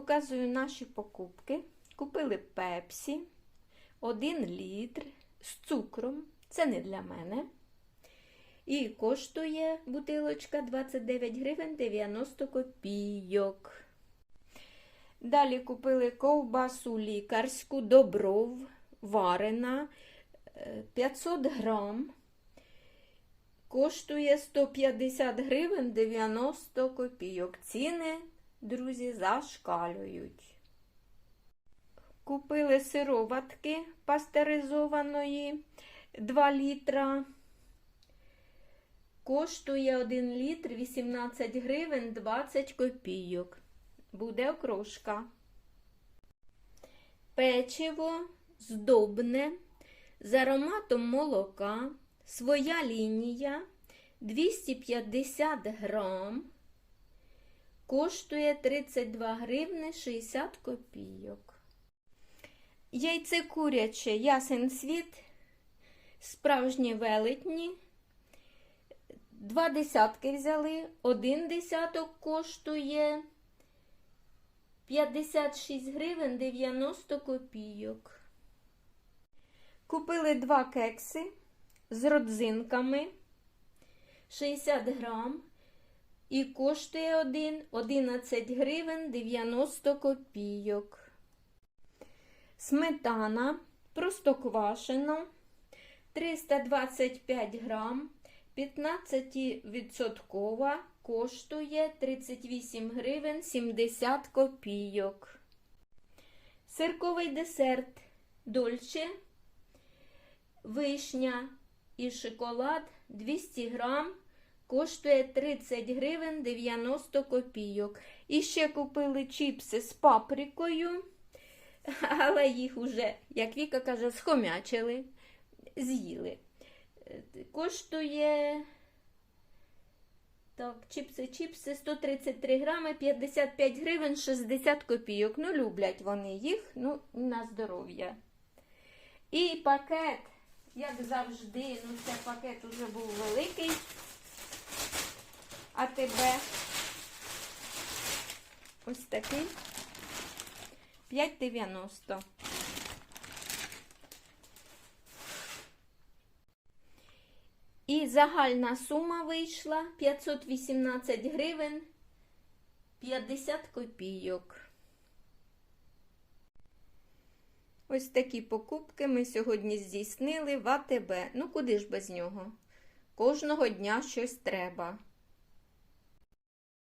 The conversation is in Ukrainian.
Показую наші покупки. Купили пепсі, 1 літр з цукром. Це не для мене. І коштує бутилочка 29 гривень 90 копійок. Далі купили ковбасу лікарську добров варена е, 500 грам. Коштує 150 гривень 90 копійок. Ціни, друзі, зашкалюють. Купили сироватки пастеризованої 2 літра. Коштує 1 літр 18 гривень 20 копійок. Буде окрошка. Печиво здобне з ароматом молока. Своя лінія 250 грам. Коштує 32 гривни 60 копійок. Яйце куряче ясен світ. Справжні велетні. Два десятки взяли. Один десяток коштує 56 гривень 90 копійок. Купили два кекси з родзинками 60 грам. І коштує один 11 гривень 90 копійок. Сметана простоквашена 325 грам. 15% коштує 38 гривень 70 копійок. Сирковий десерт дольче, вишня і шоколад 200 грам коштує 30 гривень 90 копійок. І ще купили чіпси з паприкою, але їх уже, як Віка каже, схомячили, з'їли. Коштує так, чіпси, чіпси 133 грами, 55 гривень 60 копійок. Ну, люблять вони їх, ну, на здоров'я. І пакет, як завжди, ну це пакет уже був великий. А тебе ось такий 5,90. І загальна сума вийшла 518 гривень 50 копійок. Ось такі покупки ми сьогодні здійснили в АТБ. Ну куди ж без нього? Кожного дня щось треба.